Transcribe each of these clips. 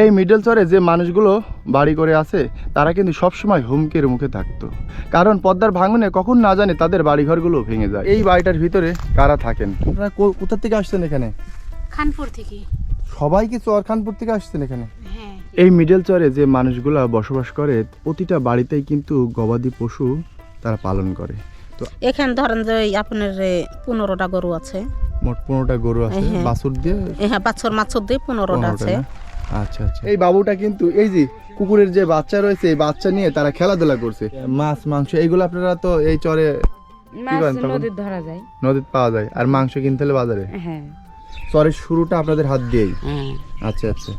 এই মিডল চরে যে মানুষগুলো বাড়ি করে আছে তারা কিন্তু সবসময় হুমকির মুখে থাকতো। কারণ পদ্মার ভাঙনে কখন না জানে তাদের বাড়িঘরগুলো ভেঙে যায়। এই বাড়িটার ভিতরে কারা থাকেন? আপনারা কোথা থেকে আসছেন এখানে? খানপুর থেকে। সবাই কি চরখানপুর থেকে আসছেন এখানে? হ্যাঁ। এই মিডল চরে যে মানুষগুলা বসবাস করে প্রতিটা বাড়িতেই কিন্তু গবাদি পশু তারা পালন করে। তো এখানে ধরেন যে আপনার পনেরোটা গরু আছে। মোট পনেরোটা গরু আছে হ্যাঁ। বাছুর দিয়ে? হ্যাঁ বাছর মাছর দিয়ে পনেরোটা আছে? আচ্ছা আচ্ছা। এই বাবুটা কিন্তু এই যে কুকুরের যে বাচ্চা রয়েছে এই বাচ্চা নিয়ে তারা খেলাধুলা করছে। মাছ মাংস এইগুলো আপনারা তো এই চরে? নদীর ধরা যায়। নদীর পাওয়া যায়। আর মাংস কিনতে হলে বাজারে? হ্যাঁ। চরের শুরুটা আপনাদের হাত দিয়েই। হ্যাঁ। আচ্ছা আচ্ছা।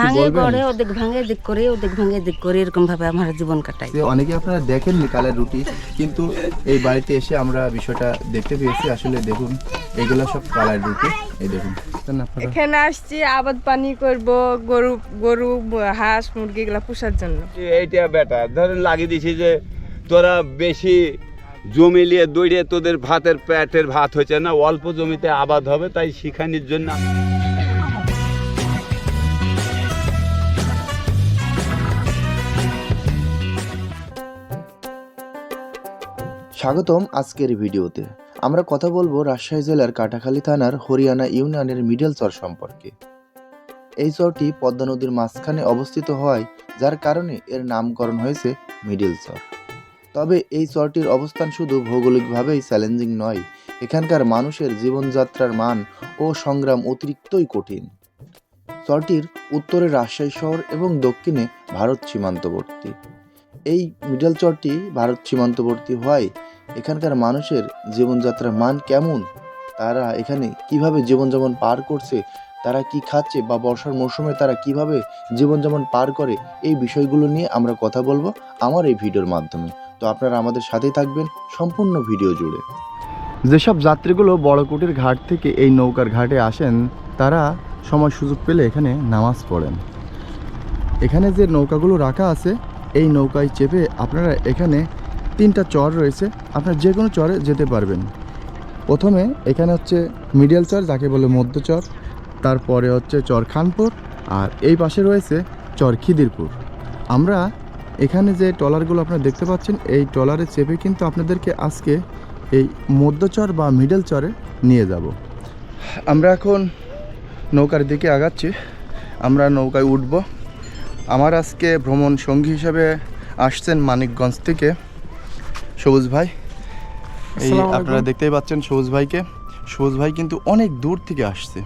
ভাঙে করে ওদিক ভাঙে দিক করে ওদিক ভাঙে দিক করে এরকম ভাবে আমার জীবন কাটাই। অনেকে আপনারা দেখেননি কালের রুটি কিন্তু এই বাড়িতে এসে আমরা বিষয়টা দেখতে পেয়েছি। আসলে দেখুন এগুলো সব কালার রুটি। এই দেখুন এখানে আসছি আবাদ পানি করব গরু গরু হাঁস মুরগি এগুলা পোষার জন্য। এইটা বেটা। ধরে লাগিয়ে দিছি যে তোরা বেশি জমি নিয়ে দৌড়ে তোদের ভাতের পেটের ভাত হয়েছে না অল্প জমিতে আবাদ হবে তাই শিখানির জন্য স্বাগতম আজকের ভিডিওতে। আমরা কথা বলব রাজশাহী জেলার কাটাখালী থানার হরিয়ানা ইউনিয়নের মিডল চর সম্পর্কে। এই চরটি পদ্মা নদীর মাঝখানে অবস্থিত হয় যার কারণে এর নামকরণ হয়েছে মিডল চর। তবে এই চরটির অবস্থান শুধু ভৌগোলিকভাবেই চ্যালেঞ্জিং নয়, এখানকার মানুষের জীবনযাত্রার মান ও সংগ্রাম অতিরিক্তই কঠিন। চরটির উত্তরে রাজশাহী শহর এবং দক্ষিণে ভারত সীমান্তবর্তী। এই মিডল চরটি ভারত সীমান্তবর্তী হওয়ায় এখানকার মানুষের জীবনযাত্রার মান কেমন? তারা এখানে কীভাবে জীবনযাপন পার করছে? তারা কি খাচ্ছে বা বর্ষার মৌসুমে তারা কীভাবে জীবনযাপন পার করে? এই বিষয়গুলো নিয়ে আমরা কথা বলব আমার এই ভিডিওর মাধ্যমে। তো আপনারা আমাদের সাথেই থাকবেন সম্পূর্ণ ভিডিও জুড়ে। যেসব যাত্রীগুলো বড়কুটির ঘাট থেকে এই নৌকার ঘাটে আসেন, তারা সময় সুযোগ পেলে এখানে নামাজ পড়েন। এখানে যে নৌকাগুলো রাখা আছে এই নৌকায় চেপে আপনারা এখানে তিনটা চর রয়েছে। আপনারা যে কোনো চরে যেতে পারবেন। প্রথমে এখানে হচ্ছে মিডিয়াল চর, যাকে বলে মধ্য চর। তারপরে হচ্ছে চর খানপুর আর এই পাশে রয়েছে চর খিদিরপুর। আমরা এখানে যে ট্রলারগুলো আপনারা দেখতে পাচ্ছেন, এই ট্রলারে চেপে কিন্তু আপনাদেরকে আজকে এই মধ্যচর বা মিডল চরে নিয়ে যাব। আমরা এখন নৌকার দিকে আগাচ্ছি। আমরা নৌকায় উঠব। আমার আজকে ভ্রমণ সঙ্গী হিসাবে আসছেন মানিকগঞ্জ থেকে সবুজ ভাই। এই আপনারা দেখতেই পাচ্ছেন সবুজ ভাইকে। সবুজ ভাই কিন্তু অনেক দূর থেকে আসছে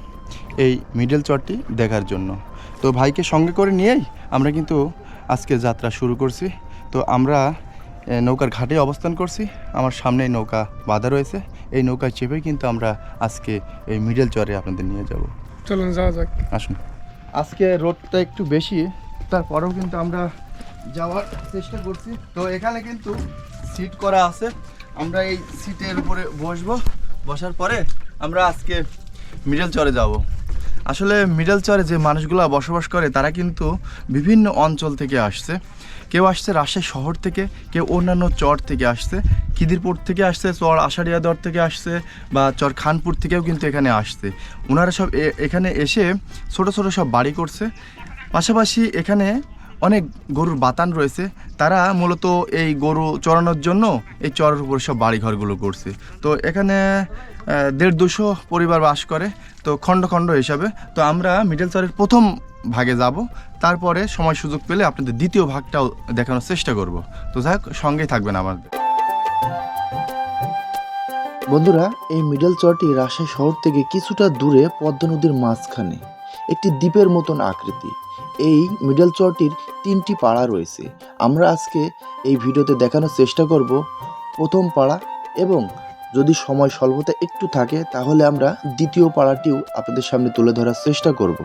এই মিডল চরটি দেখার জন্য। তো ভাইকে সঙ্গে করে নিয়েই আমরা কিন্তু আজকে যাত্রা শুরু করছি। তো আমরা নৌকার ঘাটে অবস্থান করছি। আমার সামনে নৌকা বাঁধা রয়েছে। এই নৌকায় চেপে কিন্তু আমরা আজকে এই মিডল চরে আপনাদের নিয়ে যাব। চলুন যাওয়া যাক। আসুন। আজকে রোডটা একটু বেশি। তারপরেও কিন্তু আমরা যাওয়ার চেষ্টা করছি। তো এখানে কিন্তু সিট করা আছে। আমরা এই সিটের উপরে বসবো। বসার পরে আমরা আজকে মিডল চরে যাব। আসলে মিডল চরে যে মানুষগুলো বসবাস করে, তারা কিন্তু বিভিন্ন অঞ্চল থেকে আসছে। কেউ আসছে রাজশাহী শহর থেকে, কেউ অন্যান্য চর থেকে আসছে। খিদিরপুর থেকে আসছে, চর আষাঢ়িয়াদর থেকে আসছে বা চর খানপুর থেকেও কিন্তু এখানে আসছে। ওনারা সব এখানে এসে ছোট ছোট সব বাড়ি করছে। পাশাপাশি এখানে অনেক গরুর বাতান রয়েছে। তারা মূলত এই গরু চড়ানোর জন্য এই চরের উপর সব বাড়িঘরগুলো করছে। তো এখানে দেড় দুশো পরিবার বাস করে, তো খণ্ড খণ্ড হিসাবে। তো আমরা মিডল চরের প্রথম ভাগে যাব। তারপরে সময় সুযোগ পেলে আপনাদের দ্বিতীয় ভাগটাও দেখানোর চেষ্টা করব। তো যাই হোক, সঙ্গেই থাকবেন আমাদের। বন্ধুরা, এই মিডল চরটি রাজশাহী শহর থেকে কিছুটা দূরে পদ্মা নদীর মাঝখানে। একটি দ্বীপের মতন আকৃতি। এই মিডল চরটির তিনটি পাড়া রয়েছে। আমরা আজকে এই ভিডিওতে দেখানোর চেষ্টা করব প্রথম পাড়া এবং যদি সময় স্বল্পতা একটু থাকে, তাহলে আমরা দ্বিতীয় পাড়াটিও আপনাদের সামনে তুলে ধরার চেষ্টা করব।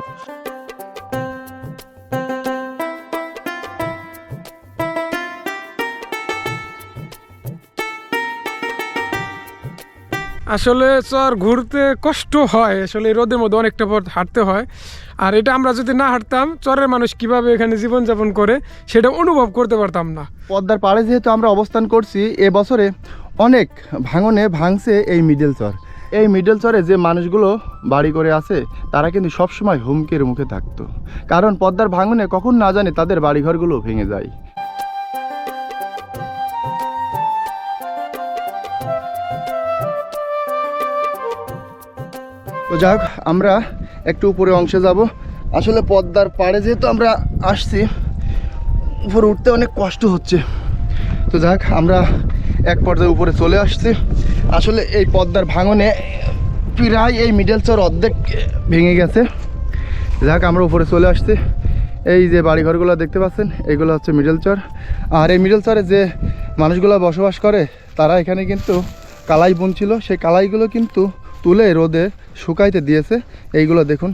আসলে চর ঘুরতে কষ্ট হয়। আসলে রোদের মধ্যে অনেকটা পথ হাঁটতে হয়। আর এটা আমরা যদি না হাঁটতাম, চরের মানুষ কীভাবে এখানে জীবনযাপন করে, সেটা অনুভব করতে পারতাম না। পদ্মার পাড়ে যেহেতু আমরা অবস্থান করছি, এ বছরে অনেক ভাঙনে ভাঙছে এই মিডল চর। এই মিডল চরে যে মানুষগুলো বাড়ি করে আছে, তারা কিন্তু সবসময় হুমকির মুখে থাকতো। কারণ পদ্মার ভাঙনে কখন না জানে তাদের বাড়িঘরগুলো ভেঙে যায়। তো যাক, আমরা একটু উপরে অংশে যাব। আসলে পদ্মার পাড়ে যেহেতু আমরা আসছি, উপরে উঠতে অনেক কষ্ট হচ্ছে। তো যাক, আমরা এক পর্যায়ে উপরে চলে আসছি। আসলে এই পদ্মার ভাঙনে প্রায় এই মিডল চর অর্ধেক ভেঙে গেছে। যাক, আমরা উপরে চলে আসছি। এই যে বাড়িঘরগুলো দেখতে পাচ্ছেন এইগুলো হচ্ছে মিডল চর। আর এই মিডল চরে যে মানুষগুলো বসবাস করে, তারা এখানে কিন্তু কালাই বুনছিল। সেই কালাইগুলো কিন্তু তুলে রোদে শুকাইতে দিয়েছে। এইগুলো দেখুন।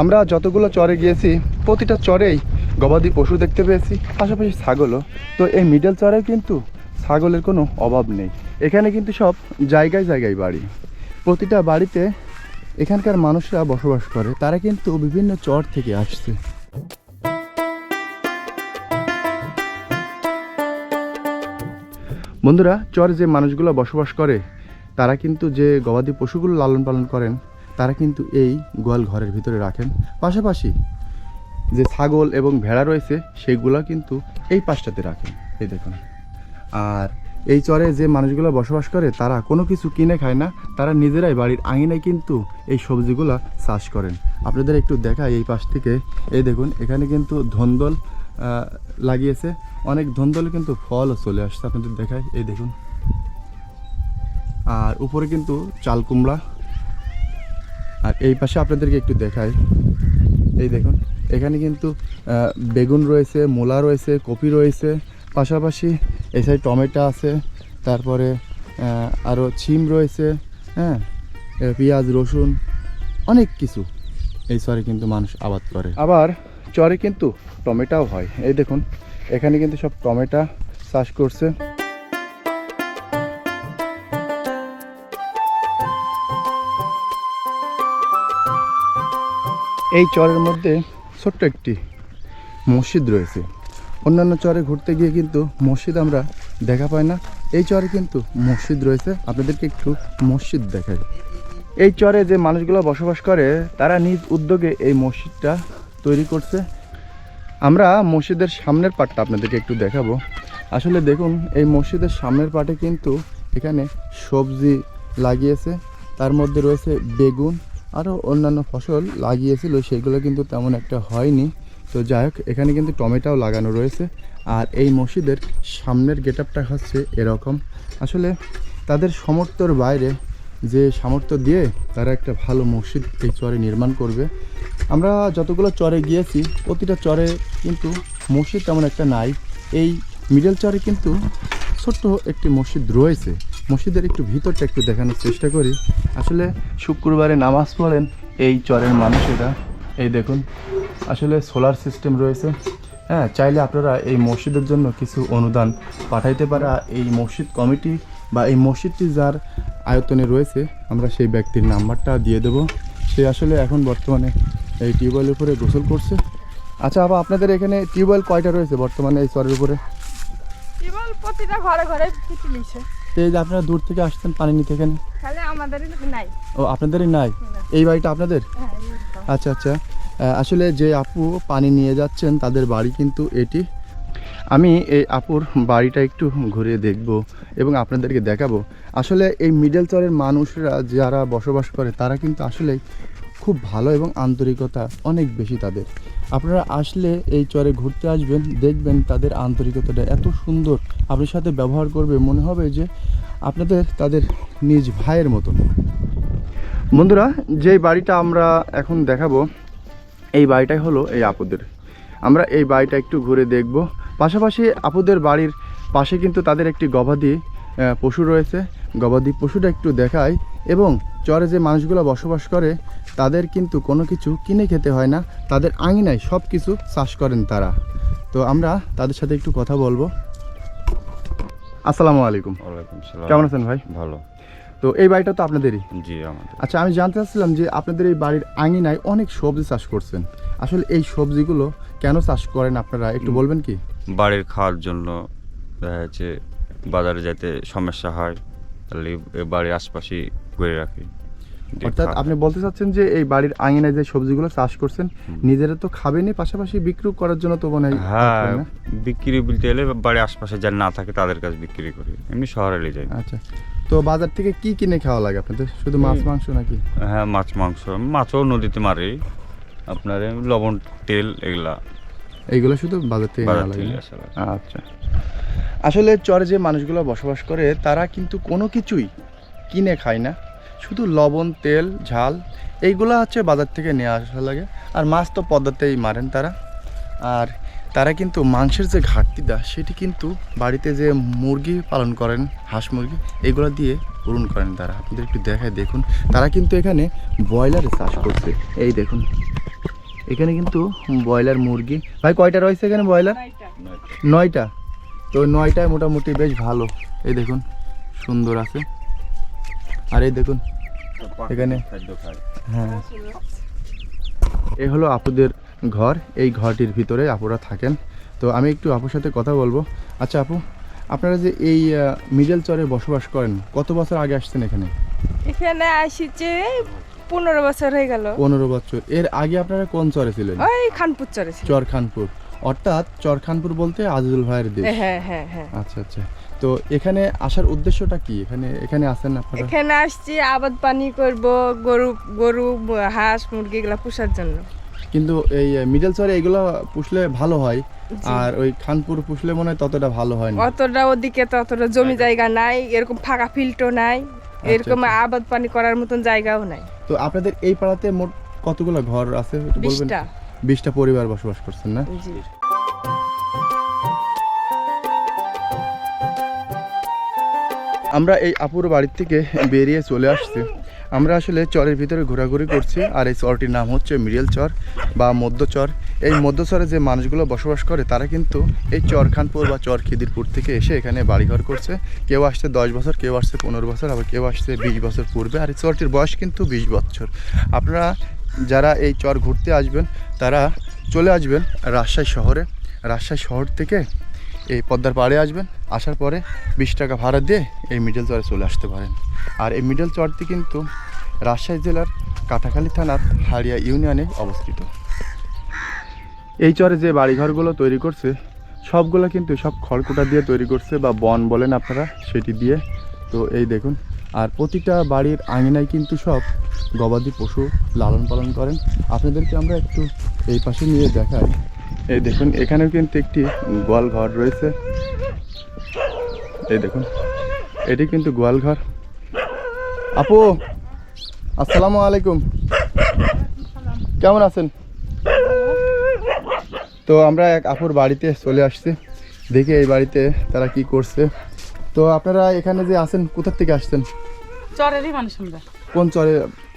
আমরা যতগুলো চরে গিয়েছি, প্রতিটা চরেই গবাদি পশু দেখতে পেয়েছি, পাশাপাশি ছাগলও। তো এই মিডল চরে কিন্তু ছাগলের কোনো অভাব নেই। এখানে কিন্তু সব জায়গায় জায়গায় বাড়ি। প্রতিটা বাড়িতে এখানকার মানুষরা বসবাস করে। তারা কিন্তু বিভিন্ন চর থেকে আসছে। বন্ধুরা, চর যে মানুষগুলো বসবাস করে তারা কিন্তু যে গবাদি পশুগুলো লালন পালন করেন, তারা কিন্তু এই গোয়াল ঘরের ভিতরে রাখেন। পাশাপাশি যে ছাগল এবং ভেড়া রয়েছে সেইগুলো কিন্তু এই পাশটাতে রাখেন। এই দেখুন। আর এই চরে যে মানুষগুলো বসবাস করে, তারা কোনো কিছু কিনে খায় না, তারা নিজেরাই বাড়ির আঙিনায় কিন্তু এই সবজিগুলো চাষ করেন। আপনাদের একটু দেখাই এই পাশ থেকে। এই দেখুন, এখানে কিন্তু ধন্দল লাগিয়েছে। অনেক ধন্দলে কিন্তু ফলও চলে আসছে। আপনাদের দেখায় এই দেখুন। আর উপরে কিন্তু চাল কুমড়া। আর এই পাশে আপনাদেরকে একটু দেখাই। এই দেখুন, এখানে কিন্তু বেগুন রয়েছে, মূলা রয়েছে, কপি রয়েছে। পাশাপাশি এই সাইড টমেটো আছে, তারপরে আরও ছিম রয়েছে হ্যাঁ? পেঁয়াজ, রসুন, অনেক কিছু। এই চরে কিন্তু মানুষ আবাদ করে। আবার চরে কিন্তু টমেটোও হয়। এই দেখুন, এখানে কিন্তু সব টমেটো চাষ করছে। এই চরের মধ্যে ছোট্ট একটি মসজিদ রয়েছে। অন্যান্য চরে ঘুরতে গিয়ে কিন্তু মসজিদ আমরা দেখা পাই না। এই চরে কিন্তু মসজিদ রয়েছে। আপনাদেরকে একটু মসজিদ দেখাই। এই চরে যে মানুষগুলো বসবাস করে, তারা নিজ উদ্যোগে এই মসজিদটা তৈরি করছে। আমরা মসজিদের সামনের পাটটা আপনাদেরকে একটু দেখাবো। আসলে দেখুন, এই মসজিদের সামনের পাটে কিন্তু এখানে সবজি লাগিয়েছে। তার মধ্যে রয়েছে বেগুন আরও অন্যান্য ফসল লাগিয়েছিল, সেগুলো কিন্তু তেমন একটা হয়নি। তো যাই হোক, এখানে কিন্তু টমেটোও লাগানো রয়েছে। আর এই মসজিদের সামনের গেট আপটা হচ্ছে এরকম। আসলে তাদের সমর্থর বাইরে যে সামর্থ্য দিয়ে তারা একটা ভালো মসজিদ এই চরে নির্মাণ করবে। আমরা যতগুলো চরে গিয়েছি, প্রতিটা চরে কিন্তু মসজিদ তেমন একটা নাই। এই মিডল চরে কিন্তু ছোট্ট একটি মসজিদ রয়েছে। মসজিদের একটু ভিতরটা একটু দেখানোর চেষ্টা করি। আসলে শুক্রবারে নামাজ পড়েন এই চরের মানুষেরা। এই দেখুন, আসলে সোলার সিস্টেম রয়েছে। হ্যাঁ চাইলে আপনারা এই মসজিদের জন্য কিছু অনুদান পাঠাইতে পারা। এই মসজিদ কমিটি বা এই মসজিদটি যার আয়তনে রয়েছে, আমরা সেই ব্যক্তির নাম্বারটা দিয়ে দেব। সে আসলে এখন বর্তমানে এই টিউবওয়েলের উপরে গোসল করছে। আচ্ছা আবার আপনাদের এখানে টিউবওয়েল কয়টা রয়েছে বর্তমানে এই চরের উপরে? কেবল প্রতিটা ঘরে ঘরে তো এই যে আপনারা দূর থেকে আসছেন পানি নিতে এখানে? ও আপনাদেরই নাই? এই বাড়িটা আপনাদের? হ্যাঁ আচ্ছা আচ্ছা। আসলে যে আপু পানি নিয়ে যাচ্ছেন তাদের বাড়ি কিন্তু এটি। আমি এই আপুর বাড়িটা একটু ঘুরে দেখব এবং আপনাদেরকে দেখাবো। আসলে এই মিডল চরের মানুষরা যারা বসবাস করে তারা কিন্তু আসলেই খুব ভালো এবং আন্তরিকতা অনেক বেশি তাদের। আপনারা আসলে এই চরে ঘুরতে আসবেন, দেখবেন তাদের আন্তরিকতাটা এত সুন্দর। আপনার সাথে ব্যবহার করবে, মনে হবে যে আপনাদের, তাদের নিজ ভাইয়ের মতন। বন্ধুরা, যেই বাড়িটা আমরা এখন দেখাবো, এই বাড়িটাই হলো এই আপুদের। আমরা এই বাড়িটা একটু ঘুরে দেখব। পাশাপাশি আপুদের বাড়ির পাশে কিন্তু তাদের একটি গবাদি পশু রয়েছে। গবাদি পশুটা একটু দেখাই এবং চরে যে মানুষগুলো বসবাস করে তাদের কিন্তু কোনো কিছু কিনে খেতে হয় না। তাদের আঙিনায় সব কিছু চাষ করেন তারা। তো আমরা তাদের সাথে একটু কথা বলব। আসসালামু আলাইকুম। কেমন আছেন ভাই? ভালো। তো এই বাড়িটা তো আপনাদেরই? জি আমাদের। আচ্ছা আমি জানতে চাচ্ছিলাম যে আপনাদের এই বাড়ির আঙিনায় অনেক সবজি চাষ করছেন। আসলে এই সবজিগুলো কেন চাষ করেন আপনারা? একটু বলবেন কি? বাড়ির খাওয়ার জন্য দেখা যাচ্ছে বাজারে যেতে সমস্যা হয়। তাহলে বাড়ির আশপাশে করে রাখি। অর্থাৎ আপনি বলতে চাচ্ছেন যে এই বাড়ির আঙিনায় যে সবজিগুলো চাষ করছেন নিজেরা তো খাবেনই পাশাপাশি বিক্রি করার জন্য তো মনে হয় বিক্রি বলতে এলে বাড়ির আশপাশে যার না থাকে তাদের কাছে বিক্রি করি। এমনি শহরে নিয়ে যাই। আচ্ছা। তো বাজার থেকে কি কিনে খাওয়া লাগে আপনাদের? শুধু মাছ মাংস নাকি? হ্যাঁ মাছ মাংস। মাছও নদীতে মারি। আপনার লবণ তেল এগুলা। এইগুলো শুধু বাজার থেকে বাজার লাগে থেকে আসা লাগে। আচ্ছা। আসলে চরে যে মানুষগুলো বসবাস করে তারা কিন্তু কোনো কিছুই কিনে খায় না। শুধু লবণ তেল ঝাল এইগুলো হচ্ছে বাজার থেকে নিয়ে আসা লাগে। আর মাছ তো পদ্মাতেই মারেন তারা। আর তারা কিন্তু মাংসের যে ঘাটতিটা সেটি কিন্তু বাড়িতে যে মুরগি পালন করেন হাঁস মুরগি এগুলো দিয়ে পূরণ করেন তারা। আপনাদের একটু দেখায় দেখুন। তারা কিন্তু এখানে ব্রয়লারের চাষ করছে। এই দেখুন। এখানে কিন্তু ব্রয়লার মুরগি। ভাই, কয়টা রয়েছে এখানে ব্রয়লার? নয়টা। তো নয়টায় মোটামুটি বেশ ভালো। এই দেখুন, সুন্দর আছে। আর এই দেখুন, এখানে হ্যাঁ। এই হলো আপুদের ঘর। এই ঘরটির ভিতরে আপুরা থাকেন। তো আমি একটু আপুর সাথে কথা বলব। আচ্ছা আপু, আপনারা যে এই মিডল চরে বসবাস করেন, কত বছর আগে আসছেন এখানে? এখানে আসিছে পনেরো বছর হয়ে গেল। পনেরো বছর। এর আগে আপনারা কোন চরে ছিলেন? ওই খানপুর চরে ছিল চরখানপুর। অর্থাৎ চরখানপুর বলতে আজিজুল ভাইয়ের দেশ। হ্যাঁ হ্যাঁ হ্যাঁ। আচ্ছা আচ্ছা। তো এখানে আসার উদ্দেশ্যটা কি? এখানে এখানে আসেন আপনারা? এখানে আসছি আবাদ পানি করব গরু গরু হাঁস মুরগি এগুলা পোষার জন্য। কিন্তু এই মিডল চরে এগুলো পুষলে ভালো হয়। আর ওই খানপুর পুষলে মনে হয় ততটা ভালো হয় না। অতটা ওদিকে ততটা জমি জায়গা নাই এরকম ফাঁকা ফিল্টও নাই। এরকম আচ্ছা। আবাদ পানি করার মতন জায়গাও নাই। তো আপনাদের এই পাড়াতে মোট কতগুলো ঘর আছে একটু বলবেন? বিশটা। বিশটা পরিবার বসবাস করছেন না? জি। আমরা এই আপুর বাড়ির থেকে বেরিয়ে চলে আসছি। আমরা আসলে চরের ভিতরে ঘোরাঘুরি করছি, আর এই চরটির নাম হচ্ছে মিডিয়াল চর বা মধ্যচর এই মধ্যচরে যে মানুষগুলো বসবাস করে, তারা কিন্তু এই চরখানপুর বা চর খিদিরপুর থেকে এসে এখানে বাড়িঘর করছে। কেউ আসছে দশ বছর, কেউ আসছে পনেরো বছর, আবার কেউ আসছে বিশ বছর পূর্বে, আর এই চরটির বয়স কিন্তু বিশ বছর। আপনারা যারা এই চর ঘুরতে আসবেন, তারা চলে আসবেন রাজশাহী শহরে। রাজশাহী শহর থেকে এই পদ্মার পাড়ে আসবেন, আসার পরে বিশ টাকা ভাড়া দিয়ে এই মিডল চরে চলে আসতে পারেন। আর এই মিডল চরটি কিন্তু রাজশাহী জেলার কাটাখালী থানার হাড়িয়া ইউনিয়নে অবস্থিত। এই চরে যে বাড়িঘরগুলো তৈরি করছে, সবগুলো কিন্তু সব খড়কুটা দিয়ে তৈরি করছে বা বন বলেন আপনারা, সেটি দিয়ে। তো এই দেখুন, আর প্রতিটা বাড়ির আঙিনায় কিন্তু সব গবাদি পশু লালন পালন করেন। আপনাদেরকে আমরা একটু এই পাশে নিয়ে দেখাই। এই দেখুন এখানেও কিন্তু একটি গোয়াল ঘর রয়েছে। এই দেখুন এটি কিন্তু গোয়াল ঘর। আপু আসসালামু আলাইকুম। কেমন আছেন? তো আমরা এক আপুর বাড়িতে চলে আসছি। দেখি এই বাড়িতে তারা কি করছে। তো আপনারা এখানে যে আছেন কোথার থেকে আসছেন? চরেরই মানুষ আমরা। কোন চরে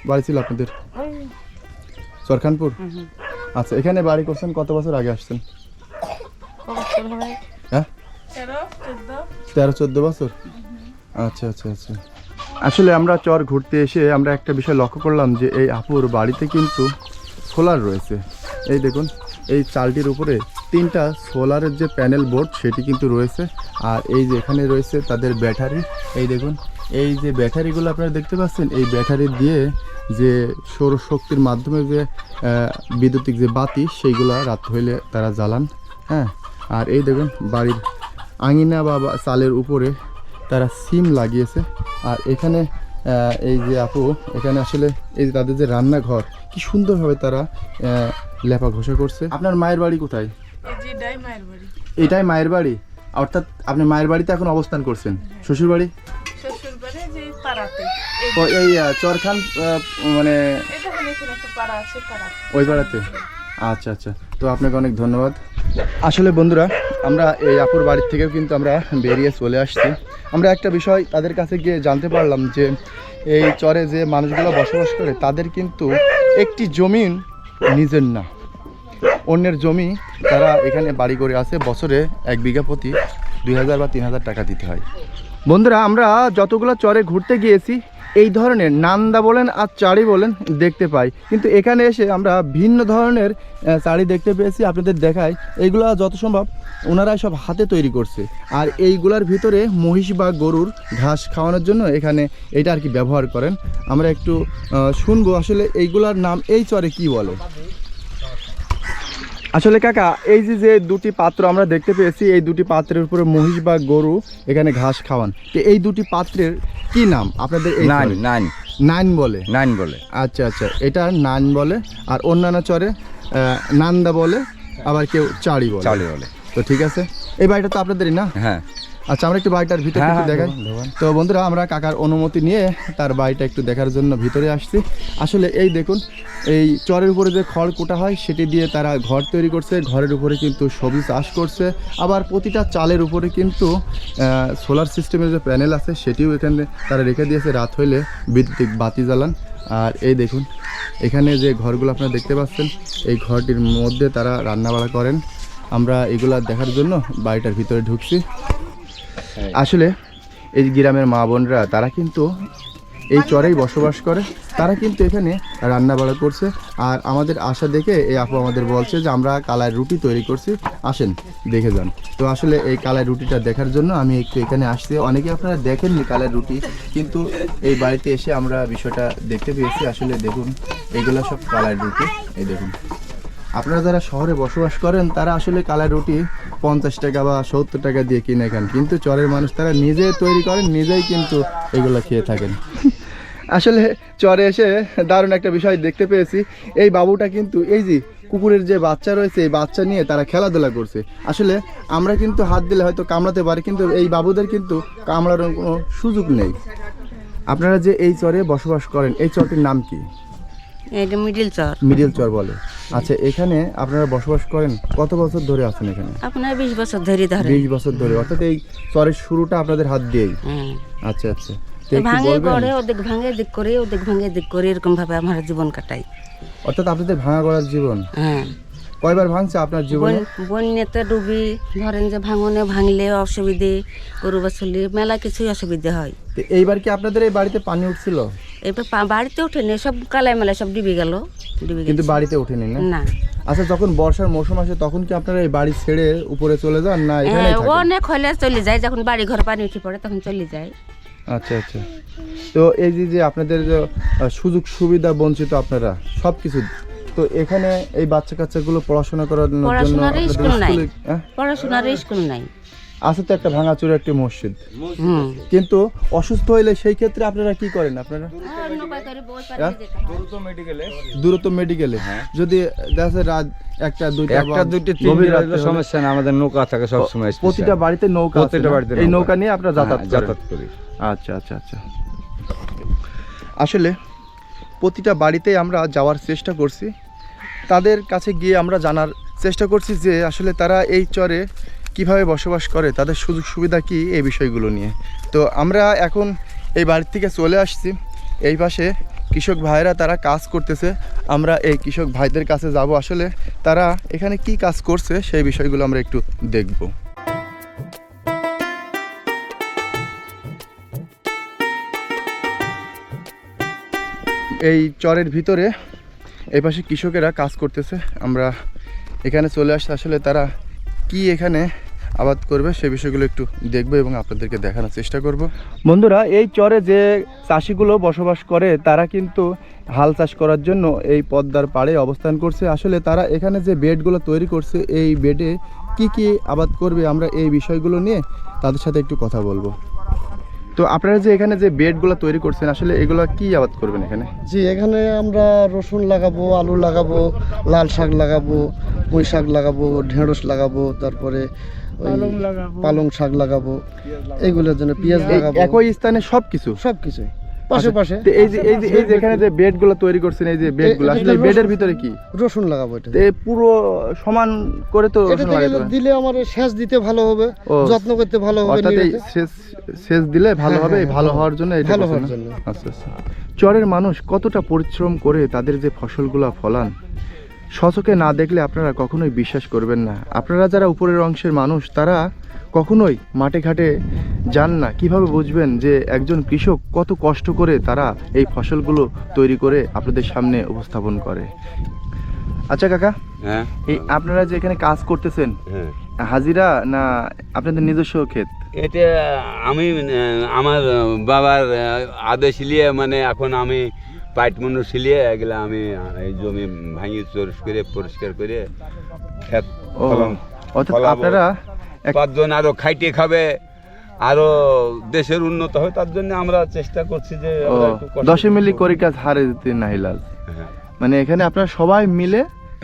বাড়ি ছিল আপনাদের? সরখানপুর আচ্ছা এখানে বাড়ি করছেন, কত বছর আগে আসছেন? হ্যাঁ? তেরো, চোদ্দ বছর? আচ্ছা আচ্ছা আচ্ছা। আসলে আমরা চর ঘুরতে এসে আমরা একটা বিষয় লক্ষ্য করলাম যে এই আপুর বাড়িতে কিন্তু সোলার রয়েছে। এই দেখুন, এই চালটির উপরে তিনটা সোলারের যে প্যানেল বোর্ড, সেটি কিন্তু রয়েছে। আর এই যে এখানে রয়েছে তাদের ব্যাটারি, এই দেখুন এই যে ব্যাটারিগুলো আপনারা দেখতে পাচ্ছেন এই ব্যাটারি দিয়ে যে সৌরশক্তির মাধ্যমে যে বিদ্যুতিক যে বাতি সেইগুলো রাত হইলে তারা জ্বালান হ্যাঁ? আর এই দেখুন বাড়ির আঙিনা বা চালের উপরে তারা সিম লাগিয়েছে। আর এখানে এই যে আপু এখানে আসলে এই যে তাদের যে রান্নাঘর কি সুন্দরভাবে তারা লেপা ঘষা করছে। আপনার মায়ের বাড়ি কোথায়? এটাই মায়ের বাড়ি। অর্থাৎ আপনি মায়ের বাড়িতে এখন অবস্থান করছেন। শ্বশুর বাড়ি শ্বশুর বাড়ি পাড়াতে। ও, এই চরখান মানে ওই পাড়াতে? আচ্ছা আচ্ছা। তো আপনাকে অনেক ধন্যবাদ। আসলে বন্ধুরা আমরা এই আপুর বাড়ির থেকেও কিন্তু আমরা বেরিয়ে চলে আসছি। আমরা একটা বিষয় তাদের কাছে গিয়ে জানতে পারলাম যে এই চরে যে মানুষগুলো বসবাস করে তাদের কিন্তু একটি জমিন নিজের না। অন্যের জমি তারা এখানে বাড়ি করে আছে বছরে এক বিঘা প্রতি দুই হাজার বা তিন হাজার টাকা দিতে হয়। বন্ধুরা, আমরা যতগুলো চরে ঘুরতে গিয়েছি, এই ধরনের নান্দা বলেন আর চাড়ি বলেন দেখতে পাই। কিন্তু এখানে এসে আমরা ভিন্ন ধরনের চাড়ি দেখতে পেয়েছি, আপনাদের দেখায় এইগুলা যত সম্ভব ওনারাই সব হাতে তৈরি করছে। আর এইগুলার ভিতরে মহিষ বা গরুর ঘাস খাওয়ানোর জন্য এখানে এটা আর কি ব্যবহার করেন। আমরা একটু শুনব আসলে এইগুলার নাম এই চরে কি বলে। আসলে কাকা এই যে যে দুটি পাত্র আমরা দেখতে পেয়েছি এই দুটি পাত্রের উপরে মহিষ বা গরু এখানে ঘাস খাওয়ান। তো এই দুটি পাত্রের কি নাম? আপনাদের এই নাইন চরে? নাইন। নাইন বলে? নাইন বলে। আচ্ছা আচ্ছা। এটা নাইন বলে আর অন্যান্য চরে আহ, নান্দা বলে আবার কেউ চাড়ি বলে। চাউলি বলে। তো ঠিক আছে? এই বাড়িটা তো আপনাদেরই না? হ্যাঁ। আচ্ছা আমরা একটু বাড়িটার ভিতরে হ্যাঁ, একটু হ্যাঁ, দেখাই। তো বন্ধুরা আমরা কাকার অনুমতি নিয়ে তার বাড়িটা একটু দেখার জন্য ভিতরে আসছি। আসলে এই দেখুন এই চরের উপরে যে খড় কোটা হয় সেটি দিয়ে তারা ঘর তৈরি করছে। ঘরের উপরে কিন্তু সবজি চাষ করছে। আবার প্রতিটা চালের উপরে কিন্তু সোলার সিস্টেমের যে প্যানেল আছে সেটিও এখানে তারা রেখে দিয়েছে। রাত হইলে বিদ্যুতিক বাতি জ্বালান। আর এই দেখুন এখানে যে ঘরগুলো আপনারা দেখতে পাচ্ছেন এই ঘরটির মধ্যে তারা রান্নাবাড়া করেন। আমরা এগুলা দেখার জন্য বাড়িটার ভিতরে ঢুকছি। আসলে এই গ্রামের মা বোনরা, তারা কিন্তু এই চরেই বসবাস করে। তারা কিন্তু এখানে রান্না বাড়া করছে। আর আমাদের আশা দেখে এই আপু আমাদের বলছে যে, আমরা কালার রুটি তৈরি করছি। আসেন, দেখে যান। তো আসলে এই কালার রুটিটা দেখার জন্য আমি একটু এখানে আসছি। অনেকে আপনারা দেখেননি কালার রুটি, কিন্তু এই বাড়িতে এসে আমরা বিষয়টা দেখতে পেয়েছি। আসলে দেখুন এইগুলো সব কালার রুটি। এই দেখুন। আপনারা যারা শহরে বসবাস করেন, তারা আসলে কালার রুটি পঞ্চাশ টাকা বা সত্তর টাকা দিয়ে কিনে খান। কিন্তু চরের মানুষ তারা নিজে তৈরি করেন, নিজেই কিন্তু এগুলো খেয়ে থাকেন। আসলে চরে এসে দারুণ একটা বিষয় দেখতে পেয়েছি। এই বাবুটা কিন্তু, এই যে কুকুরের যে বাচ্চা রয়েছে, এই বাচ্চা নিয়ে তারা খেলাধুলা করছে। আসলে আমরা কিন্তু হাত দিলে হয়তো কামড়াতে পারি, কিন্তু এই বাবুদের কিন্তু কামড়ানোর কোনো সুযোগ নেই। আপনারা যে এই চরে বসবাস করেন, এই চরটির নাম কি? এটা মিডিল চর। মিডিল চর বলে। আচ্ছা এখানে আপনারা বসবাস করেন কত বছর ধরে আছেন এখানে? আপনার বিশ বছর ধরে ধরে বিশ বছর ধরে। অর্থাৎ এই চরের শুরুটা আপনাদের হাত দিয়েই। আচ্ছা আচ্ছা। ভাঙে? গড়ে ওদিক ভাঙে দিক করে ওদিক ভাঙে দিক করে এরকম ভাবে আমার জীবন কাটাই। অর্থাৎ আপনাদের ভাঙা গড়ার জীবন। হ্যাঁ। কয়বার ভাঙছে আপনার জীবনে? বন্যাতে ডুবি ধরেন যে ভাঙনে ভাঙলে অসুবিধে গরু বাছুলি মেলা কিছুই অসুবিধা হয়। তো এইবার কি আপনাদের এই বাড়িতে পানি উঠছিল? এবার পা- বাড়িতে ওঠেনি সব কালাই মেলায় সব ডুবে গেল ডুবে কিন্তু গেছে। বাড়িতে ওঠেনি না? না। আচ্ছা যখন বর্ষার মৌসুম আসে তখন কি আপনারা এই বাড়ি ছেড়ে উপরে চলে যান না এখানেই হ্যাঁ, থাকেন? অনেক হলে চলে যায় যখন বাড়ি ঘর পানি উঠে পড়ে তখন চলে যায়। আচ্ছা আচ্ছা। তো এই যে যে আপনাদের যে আহ, সুযোগ সুবিধা বঞ্চিত আপনারা সব কিছু তো এখানে এই বাচ্চা কাচ্চাগুলো পড়াশোনা করার জন্য পড়াশোনার স্কুল নাই। হ্যাঁ? পড়াশোনার স্কুল নাই। আছে তো একটা ভাঙাচুরা একটি মসজিদ। হুম। কিন্তু অসুস্থ হইলে সেই ক্ষেত্রে আপনারা কি করেন? আপনারা হ্যাঁ? দূরত্ব মেডিকেলে যদি দেখা যাচ্ছে রাত একটা দুইটা একটা দুইটা তিনটা সমস্যা না আমাদের নৌকা থাকে সব সময় প্রতিটা বাড়িতে নৌকা আছে প্রতিটা বাড়িতে এই নৌকা। নৌকা নিয়ে আপনারা যাতায়াত যাতায়াত করি। আচ্ছা আচ্ছা আচ্ছা। আসলে প্রতিটা বাড়িতেই আমরা যাওয়ার চেষ্টা করছি। তাদের কাছে গিয়ে আমরা জানার চেষ্টা করছি যে আসলে তারা এই চরে কীভাবে বসবাস করে, তাদের সুযোগ সুবিধা কি এই বিষয়গুলো নিয়ে। তো আমরা এখন এই বাড়ির থেকে চলে আসছি। এই পাশে কৃষক ভাইরা তারা কাজ করতেছে। আমরা এই কৃষক ভাইদের কাছে যাব আসলে তারা এখানে কি কাজ করছে সেই বিষয়গুলো আমরা একটু দেখব। এই চরের ভিতরে এই পাশে কৃষকেরা কাজ করতেছে। আমরা এখানে চলে আসতে আসলে তারা কি এখানে আবাদ করবে সে বিষয়গুলো একটু দেখব এবং আপনাদেরকে দেখানোর চেষ্টা করব। বন্ধুরা, এই চরে যে চাষিগুলো বসবাস করে, তারা কিন্তু হাল চাষ করার জন্য এই পদ্মার পাড়ে অবস্থান করছে। আসলে তারা এখানে যে বেডগুলো তৈরি করছে, এই বেডে কি কি আবাদ করবে আমরা এই বিষয়গুলো নিয়ে তাদের সাথে একটু কথা বলব। তো আপনারা যে এখানে যে বেডগুলো তৈরি করছেন আসলে এগুলো কি আবাদ করবেন এখানে? জি এখানে আমরা রসুন লাগাবো আলু লাগাবো লাল শাক লাগাবো পুঁই শাক লাগাবো ঢেঁড়স লাগাবো তারপরে পালং শাক লাগাবো এগুলোর জন্য পেঁয়াজ লাগাবো। একই স্থানে সবকিছু? সব কিছুই পাশে পাশে এই যে এই যে এই যে এখানে যে বেডগুলো তৈরি করছেন এই যে বেডগুলো আসলে বেডের ভিতরে কি? রসুন লাগাবো এটা। এই পুরো সমান করে তো রসুন লাগাতে হবে। দিলে আমার সেচ দিতে ভালো হবে যত্ন করতে ভালো হবে অর্থাৎ সেচ সেচ দিলে ভালো হবে ভালো ভালো- হওয়ার জন্য এটা ভালো হওয়ার জন্য। আচ্ছা আচ্ছা। চরের মানুষ কতটা পরিশ্রম করে তাদের যে ফসলগুলো ফলান সচকে না দেখলে আপনারা কখনোই বিশ্বাস করবেন না। আপনারা যারা উপরের অংশের মানুষ তারা কখনোই মাঠে ঘাটে যান না। কীভাবে বুঝবেন যে একজন কৃষক কত কষ্ট করে তারা এই ফসলগুলো তৈরি করে আপনাদের সামনে উপস্থাপন করে? আচ্ছা কাকা। হ্যাঁ। এই আপনারা যে এখানে কাজ করতেছেন হ্যাঁ। হাজিরা না আপনাদের নিজস্ব ক্ষেত? এটা আমি আমার বাবার আদেশ নিয়ে মানে এখন আমি পাইট মানুষ নিয়ে এগুলা আমি এই জমি ভাঙি চোরস করে পরিষ্কার করে ক্ষেত অর্থাৎ আপনারা পাঁচজন আরও খাইটে খাবে আরও দেশের উন্নত হয় তার জন্য আমরা চেষ্টা করছি যে দশে মিলি। করি। কাজ হারে দিতে নাহিলাল হ্যাঁ মানে এখানে আপনারা সবাই মিলে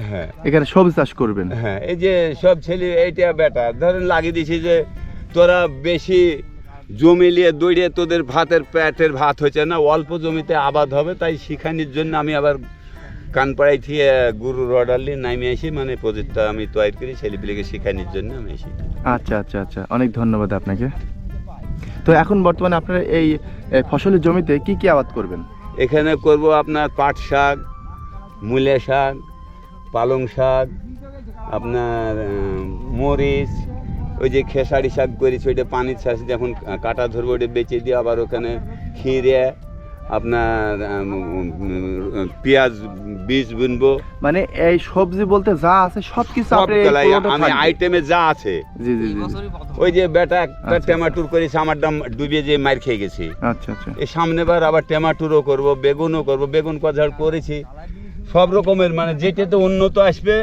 হ্যাঁ। এখানে সবজি চাষ করবেন। হ্যাঁ এই যে সব ছেলে এইটা বেটা ধরেন লাগিয়ে দিছি যে তোরা বেশি জমি নিয়ে দৌড়ে তোদের ভাতের পেটের ভাত হয়েছে না অল্প জমিতে আবাদ হবে তাই শিখানির জন্য আমি আবার কানপাড়াই থেকে গুরু নিয়ে নামে আসি মানে প্রজেক্টটা আমি তৈরি করি ছেলেপিলেকে শিখানির জন্য আমি আসি আচ্ছা আচ্ছা আচ্ছা অনেক ধন্যবাদ আপনাকে। তো এখন বর্তমানে আপনার এই ফসলের জমিতে কি কি আবাদ করবেন? এখানে করব আপনার পাট শাক মূলে শাক পালং শাক আপনার মরিচ ওই যে খেসারি শাক করেছি ওইটা পানির শাক যখন কাটা ধরবো ওইটা বেঁচে দিয়ে আবার ওখানে খিরে আপনার পেঁয়াজ বীজ বুনবো। মানে এই সবজি বলতে যা আছে সব কিছু আমি আইটেমে যা আছে। জি জি জি জি। ওই যে বেটা একটা আচ্ছা, টমেটোর করেছি আমার দাম ডুবিয়ে যে মার খেয়ে গেছি। আচ্ছা আচ্ছা। এই সামনেবার আবার টমেটোরও করব বেগুনও করব বেগুন কঝাড় করেছি। সব রকমের মানে যেটাতে উন্নত আসবে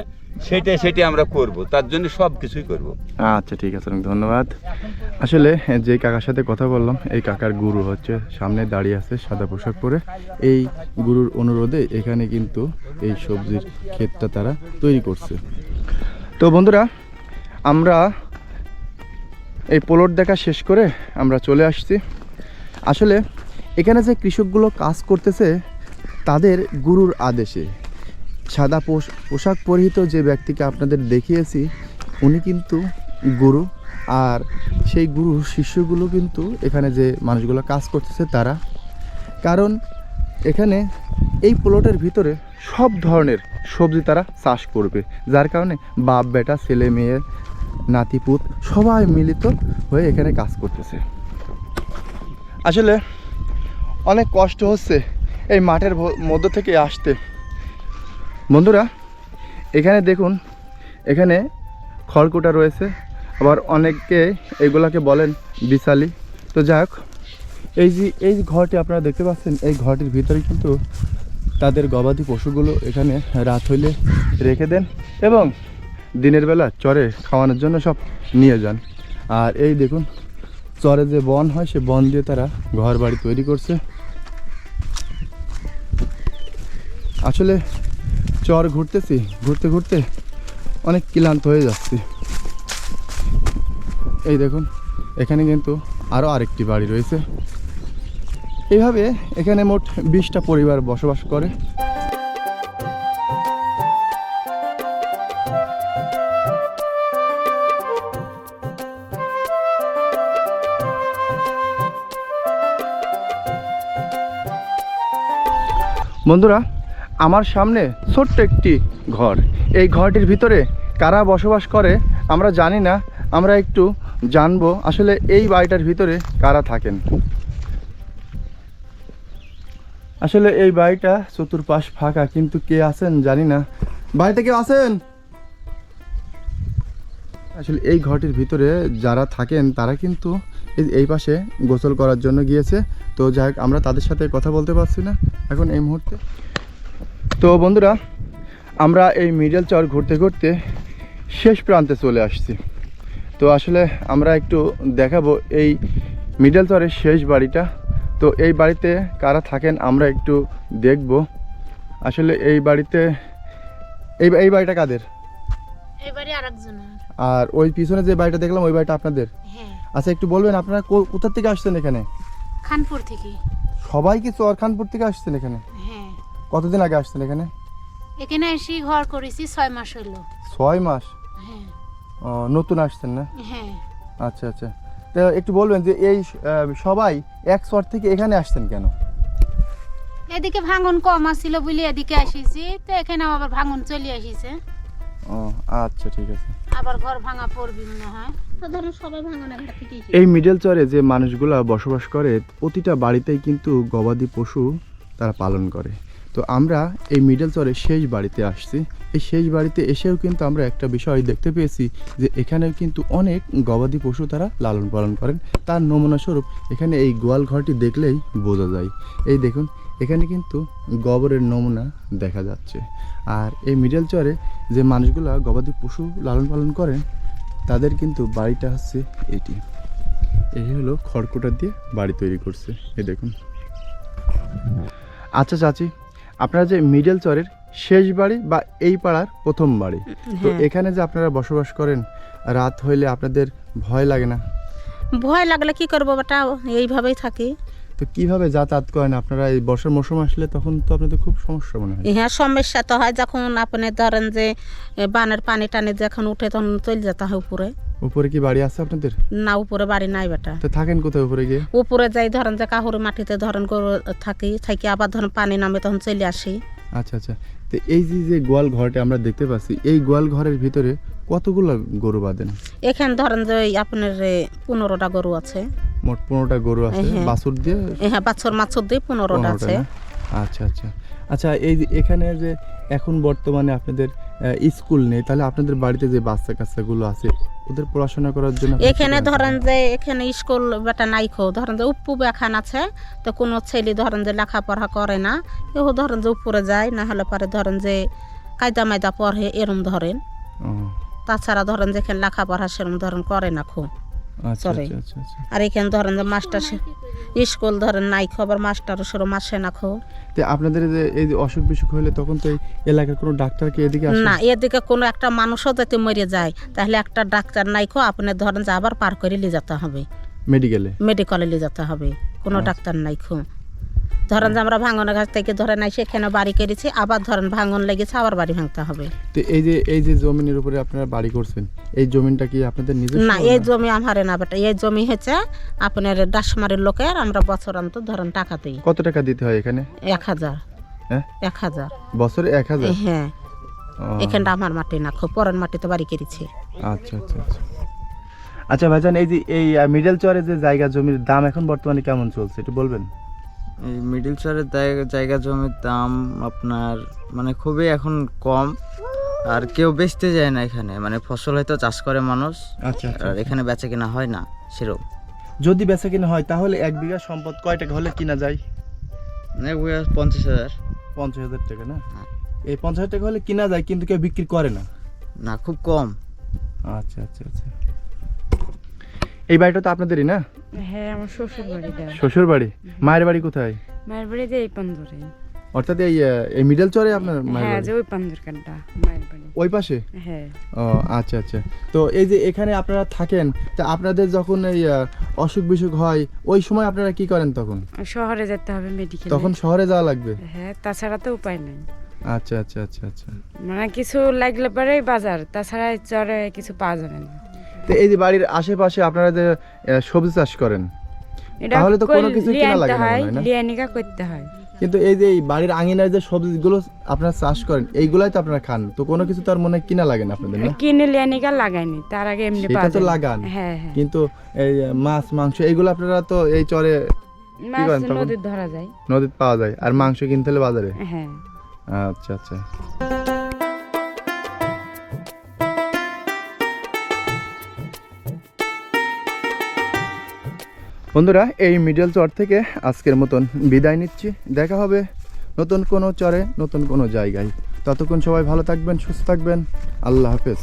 সেটা সেটা আমরা করব। তার জন্য সব কিছুই করব। আচ্ছা ঠিক আছে, অনেক ধন্যবাদ। আসলে যে কাকার সাথে কথা বললাম, এই কাকার গুরু হচ্ছে, সামনে দাঁড়িয়ে আছে সাদা পোশাক পরে। এই গুরুর অনুরোধে এখানে কিন্তু এই সবজির ক্ষেতটা তারা তৈরি করছে। তো বন্ধুরা, আমরা এই পোলট দেখা শেষ করে আমরা চলে আসছি। আসলে, এখানে যে কৃষকগুলো কাজ করতেছে, তাদের গুরুর আদেশে। সাদা পোশ, পোশাক পরিহিত যে ব্যক্তিকে আপনাদের দেখিয়েছি, উনি কিন্তু গুরু। আর সেই গুরুর শিষ্যগুলো কিন্তু এখানে যে মানুষগুলো কাজ করতেছে তারা। কারণ এখানে এই প্লটের ভিতরে সব ধরনের সবজি তারা চাষ করবে। যার কারণে বাপ, বেটা, ছেলে, মেয়ে নাতিপুত সবাই মিলিত হয়ে এখানে কাজ করতেছে। আসলে অনেক কষ্ট হচ্ছে এই মাঠের মধ্য থেকে আসতে। বন্ধুরা, এখানে দেখুন, এখানে খড়কুটা রয়েছে, আবার অনেকে এগুলাকে বলেন বিশালি। তো যাক এই যে, এই ঘরটি আপনারা দেখতে পাচ্ছেন, এই ঘরটির ভিতরে কিন্তু তাদের গবাদি পশুগুলো এখানে রাত হইলে রেখে দেন এবং দিনের বেলা চরে খাওয়ানোর জন্য সব নিয়ে যান। আর এই দেখুন, চরে যে বন হয়, সে বন দিয়ে তারা ঘর বাড়ি তৈরি করছে। আসলে চর ঘুরতেছি, ঘুরতে ঘুরতে অনেক ক্লান্ত হয়ে যাচ্ছি। এই দেখুন, এখানে কিন্তু আরও আরেকটি বাড়ি রয়েছে। এইভাবে এখানে মোট বিশটা পরিবার বসবাস করে। বন্ধুরা আমার সামনে ছোট্ট একটি ঘর। এই ঘরটির ভিতরে কারা বসবাস করে আমরা জানি না, আমরা একটু জানব আসলে এই বাড়িটার ভিতরে কারা থাকেন। আসলে এই বাড়িটা চতুর্পাশ ফাঁকা, কিন্তু কে আছেন জানি না। বাড়িতে কেউ আছেন? আসলে এই ঘরটির ভিতরে যারা থাকেন, তারা কিন্তু এই- পাশে গোসল করার জন্য গিয়েছে। তো যাই আমরা তাদের সাথে কথা বলতে পারছি না এখন এই মুহূর্তে। তো বন্ধুরা আমরা এই মিডল চর ঘুরতে ঘুরতে শেষ প্রান্তে চলে আসছি। তো আসলে আমরা একটু দেখাবো এই মিডল চরের শেষ বাড়িটা। তো এই বাড়িতে কারা থাকেন আমরা একটু দেখব। আসলে এই বাড়িতে এই এই বাড়িটা কাদের? আর ওই পিছনে যে বাড়িটা দেখলাম ওই বাড়িটা আপনাদের? হ্যাঁ। আচ্ছা একটু বলবেন আপনারা কোথা থেকে আসছেন এখানে? খানপুর থেকে। সবাই কি চর খানপুর থেকে আসছেন এখানে? হ্যাঁ। কতদিন আগে আসছেন এখানে? এখানে এসে ঘর করেছি ছয় মাস হলো ছয় মাস? হ্যাঁ। ও, নতুন আসছেন না? হ্যাঁ। আচ্ছা আচ্ছা। তো একটু বলবেন যে এই সবাই এক চর থেকে এখানে আসছেন কেন? এদিকে ভাঙন কম আসছিল বলে এদিকে আসিছি তো এখানে আবার ভাঙন চলে আসিছে। ও আচ্ছা ঠিক আছে। আবার ঘর ভাঙা পড়বি মনে হয়। সবাই থেকেই এই মিডল চরে যে মানুষগুলা বসবাস করে প্রতিটা বাড়িতেই কিন্তু গবাদি পশু তারা পালন করে। তো আমরা এই মিডল চরে শেষ বাড়িতে আসছি। এই শেষ বাড়িতে এসেও কিন্তু আমরা একটা বিষয় দেখতে পেয়েছি যে এখানেও কিন্তু অনেক গবাদি পশু তারা লালন পালন করেন। তার নমুনা স্বরূপ এখানে এই গোয়াল ঘরটি দেখলেই বোঝা যায়। এই দেখুন, এখানে কিন্তু গোবরের নমুনা দেখা যাচ্ছে। আর এই মিডল চরে যে মানুষগুলা গবাদি পশু লালন পালন করেন, তাদের কিন্তু বাড়িটা হচ্ছে এটি। এই হলো খড়কুটা দিয়ে বাড়ি তৈরি করছে। এই দেখুন। আচ্ছা চাচি আপনারা যে মিডল চরের শেষ বাড়ি বা এই পাড়ার প্রথম বাড়ি তো হ্যাঁ। এখানে যে আপনারা বসবাস করেন রাত হইলে আপনাদের ভয় লাগে না? ভয় লাগলে কি করব বেটা? এইভাবেই থাকি। তো কীভাবে যাতায়াত করেন? আপনারা এই বর্ষার মৌসুম আসলে তখন তো আপনাদের খুব সমস্যা মনে হয়। হ্যাঁ সমস্যা তো হয় যখন আপনি ধরেন যে বানের পানি টানি যখন উঠে তখন চলে যেতে হয় উপরে। উপরে কি বাড়ি আছে আপনাদের? না উপরে বাড়ি নাই বেটা। তো থাকেন কোথায় উপরে গিয়ে? উপরে যাই ধরেন যে কাহুর মাটিতে ধরেন থাকি থাকি আবার ধরেন পানি নামে তখন চলে আসি। আচ্ছা আচ্ছা। তো এই যে যে গোয়াল ঘরটা আমরা দেখতে পাচ্ছি এই গোয়াল ঘরের ভিতরে কতগুলো গরু বাঁধেন? এখানে ধরেন যে আপনার পনেরোটা গরু আছে। মোট পনেরোটা গরু আছে। হ্যাঁ। বাছুর দিয়ে? হ্যাঁ বাছর মাছুর দিয়ে পনেরোটা আছে। আচ্ছা আচ্ছা। আচ্ছা এই যে এখানে যে এখন বর্তমানে আপনাদের স্কুল নেই তাহলে আপনাদের বাড়িতে যে বাচ্চা কাচ্চাগুলো আছে ওদের পড়াশোনা করার জন্য এখানে ধরেন যে এখানে স্কুল বেটা নাই খো ধরেন যে উপু বেখান আছে তো কোনো ছেলে ধরেন যে লেখাপড়া করে না কেউ ধরেন যে উপরে যায় না হলে পরে ধরেন যে কায়দা মায়দা পড়ে এরম ধরেন। তাছাড়া ধরেন যেখানে লেখাপড়া সেরম ধরেন করে না খো। Sorry. আচ্ছা আচ্ছা আচ্ছা। আর এখানে ধরেন যে মাস্টার স্কুল ধরেন নাই খো আবার মাস্টারও সেরম আসে না খো তো আপনাদের যে এই যে অসুখ বিসুখ হলে তখন তো এলাকার কোনো ডাক্তার কি এদিকে আসে? না এদিকে কোনো একটা মানুষও যাতে মরে যায় তাহলে একটা ডাক্তার নাই খো আপনি ধরেন যে আবার পার করে নিয়ে যেতে হবে। মেডিকেলে মেডিকেলে নিয়ে যেতে হবে। কোনো। ডাক্তার নাই খো। ধরেন যে আমরা ভাঙনের কাছ থেকে ধরে নাই সেখানে বাড়ি করেছি আবার ধরেন ভাঙন লেগেছে আবার বাড়ি ভাঙতে হবে। তো এই যে এই যে জমিনের উপরে আপনারা বাড়ি করছেন এই জমিটা কি আপনাদের নিজস্ব না এই জমি আমারে না বেটা এই জমি হচ্ছে আপনার ডাসমারের লোকের আমরা বছর অন্তর ধরেন টাকা দিই। কত টাকা দিতে হয় এখানে? এক হাজার। হ্যাঁ? এক হাজার। বছরে এক হাজার? হ্যাঁ। এখানটা আমার মাটি না খুব পরের মাটিতে বাড়ি করেছি আচ্ছা আচ্ছা আচ্ছা। আচ্ছা ভাইজান এই যে এই মিডল চরে যে জায়গা জমির দাম এখন বর্তমানে কেমন চলছে একটু বলবেন? এই মিডিল চরের জায়গা জমির দাম আপনার মানে খুবই এখন কম। আর কেউ বেচতে যায় না এখানে। মানে ফসল হয়তো চাষ করে মানুষ। আচ্ছা আচ্ছা আর এখানে বেচা কিনা হয় না সেরকম। যদি বেচা কিনা হয় তাহলে এক বিঘা সম্পদ কয় টাকা হলে কিনা যায়? এক বিঘা পঞ্চাশ হাজার। পঞ্চাশ হাজার টাকা না? হ্যাঁ। এই পঞ্চাশ হাজার টাকা হলে কিনা যায় কিন্তু কেউ বিক্রি করে না? না খুব কম। আচ্ছা আচ্ছা আচ্ছা। এই বাড়িটা তো আপনাদেরই না? হ্যাঁ আমার শ্বশুর বাড়িটা। শ্বশুর বাড়ি? মায়ের বাড়ি কোথায়? মায়ের বাড়ি যে এই পান্দরে। অর্থাৎ এই এই মিডল চরে আপনার মায়ের হ্যাঁ যে ওই পান্দর কানটা মায়ের বাড়ি। ওই পাশে? হ্যাঁ। ও আচ্ছা আচ্ছা। তো এই যে এখানে আপনারা থাকেন তা আপনাদের যখন এই অসুখ বিসুখ হয় ওই সময় আপনারা কি করেন তখন? শহরে যেতে হবে মেডিকেল তখন শহরে যাওয়া লাগবে? হ্যাঁ তাছাড়া তো উপায় নেই। আচ্ছা আচ্ছা আচ্ছা আচ্ছা। মানে কিছু লাগলে পরেই বাজার তাছাড়া চরে কিছু পাওয়া যাবে না। তো এই যে বাড়ির আশেপাশে আপনারা যে সবজি চাষ করেন তাহলে তো কোনো কিছু কেনা লাগে না হয় মনে হয় না? লিয়ে নিকা করতে হয়। কিন্তু এই যে বাড়ির আঙিনায় যে সবজিগুলো আপনারা চাষ করেন এইগুলাই তো আপনারা খান তো কোনো কিছু তো আর মনে কিনা লাগে না আপনাদের না? কিনে লিয়ে নিকা লাগাইনি তার আগে এমনি পাওয়া তো লাগান হ্যাঁ হ্যাঁ। কিন্তু এই মাছ মাংস এইগুলো আপনারা তো এই চরে? নদীর ধরা যায়। নদীতে পাওয়া যায় আর মাংস কিনতে হলে বাজারে? হ্যাঁ। আচ্ছা আচ্ছা। বন্ধুরা, এই মিডল চর থেকে আজকের মতন বিদায় নিচ্ছি। দেখা হবে নতুন কোনো চরে, নতুন কোনো জায়গায়। ততক্ষণ সবাই ভালো থাকবেন, সুস্থ থাকবেন। আল্লাহ হাফেজ।